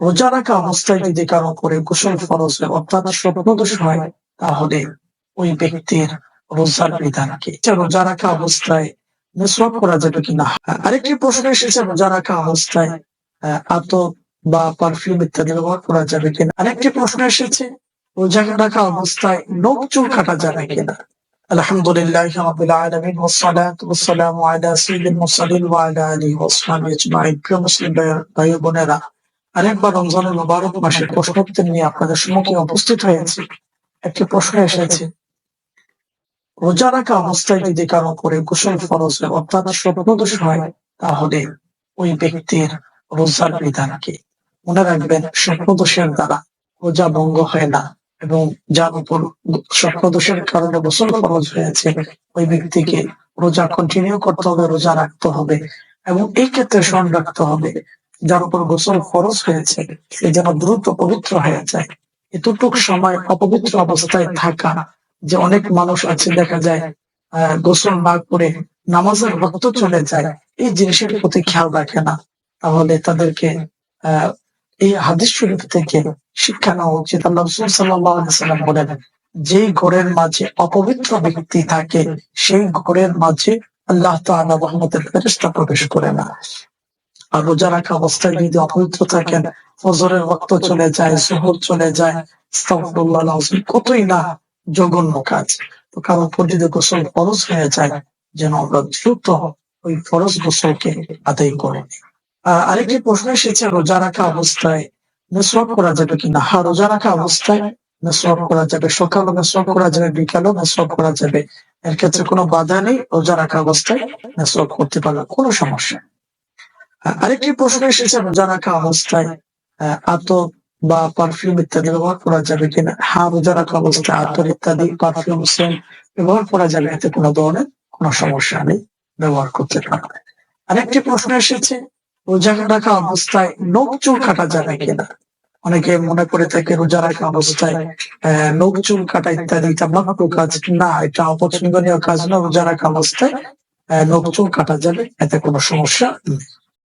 রোজা রাখা অবস্থায় যদি কারও করে গোসল ফরজ হয় অর্থাৎ স্বপ্নদোষ হয়, তাহলে ওই ব্যক্তির রোজার বিধান কি? রোজা রাখা অবস্থায় মেসওয়াক করা যাবে কিনা? আরেকটি প্রশ্ন এসেছে রোজা রাখা অবস্থায় আতর বা পারফিউম ইত্যাদি ব্যবহার করা যাবে কিনা? আরেকটি প্রশ্ন এসেছে রোজা রাখা অবস্থায় নখ চুল কাটা যাবে কিনা? আলহামদুলিল্লাহ রাব্বিল আলামিন, ওয়াসসালাতু ওয়াসসালামু আলা সাইয়্যিদিল মুরসালিন ওয়া আলা আলিহি ওয়া আসহাবিহি প্রিয় মুসলিম ভাই- বোনেরা আরেকবার রমজানের মুবারক মাসে প্রশ্নোত্তর নিয়ে আপনাদের সম্মুখে উপস্থিত হয়েছে। একটি প্রশ্ন এসেছে, রোজা রাখা অবস্থায় যদি কারও করে গোসল ফরজ অর্থাৎ স্বপ্নদোষ হয়, তাহলে ওই ব্যক্তির রোজার বিধান কি? মনে রাখবেন, স্বপ্নদোষের দ্বারা রোজা ভঙ্গ হয় না এবং যার উপর স্বপ্নদোষের কারণে গোসল ফরজ হয়েছে, ওই ব্যক্তিকে রোজা কন্টিনিউ করতে হবে, রোজা রাখতে হবে এবং এই ক্ষেত্রে স্মরণ রাখতে হবে যার উপর গোসল ফরজ হয়েছে সে যেন দ্রুত পবিত্র হয়ে যায়। এতটুক সময় অপবিত্র অবস্থায় থাকা যে অনেক মানুষ আছে দেখা যায় আহ, গোসল না করে নামাজের ভক্ত চলে যায় এই জিনিসের প্রতি খেয়াল রাখে না। তাহলে তাদেরকে এই হাদিস শরীফ থেকে শিক্ষা নেওয়া উচিত। আল্লাহ সাল্লাম বলেন যেই ঘরের মাঝে অপবিত্র ব্যক্তি থাকে সেই ঘরের মাঝে আল্লাহ তাআলা রহমতের ফেরেশতা প্রবেশ করে না। আর রোজা রাখা অবস্থায় যদি অপবিত্র থাকেন, ফজরের রক্ত চলে যায় জোহর চলে যায় কতই না জঘন্য কাজ। তো কারও উপর গোসল ফরজ হয়ে যায়, যেন আমরা দ্রুত ওই ফরজ গোসলকে আদায় করে। আরেকটি প্রশ্ন এসেছে, রোজা রাখা অবস্থায় মেসওয়াক করা যাবে কিনা? হ্যাঁ রোজা রাখা অবস্থায় মেসওয়াক করা যাবে। সকালও মেসওয়াক করা যাবে, বিকালও মেসওয়াক করা যাবে। এর ক্ষেত্রে কোনো বাধা নেই, রোজা রাখা অবস্থায় মেসওয়াক করতে পারলে কোনো সমস্যা আরেকটি প্রশ্ন এসেছে রোজা রাখা অবস্থায় আতর বা পারফিউম ইত্যাদি ব্যবহার করা যাবে কিনা? হ্যাঁ রোজা রাখা অবস্থায় আতর ইত্যাদি পারফিউম সেন্ট ব্যবহার করা যাবে, এতে কোনো ধরনের কোনো সমস্যা নেই, ব্যবহার করতে পারবে আরেকটি প্রশ্ন এসেছে, রোজা রাখা অবস্থায় নখ চুল কাটা যাবে কিনা? অনেকে মনে করে থাকে রোজা রাখা অবস্থায় নখ চুল কাটা ইত্যাদি, এটা কাজ। না, এটা অপছন্দনীয় কাজ না, রোজা রাখা অবস্থায় নখ চুল কাটা যাবে, এতে কোনো সমস্যা নেই।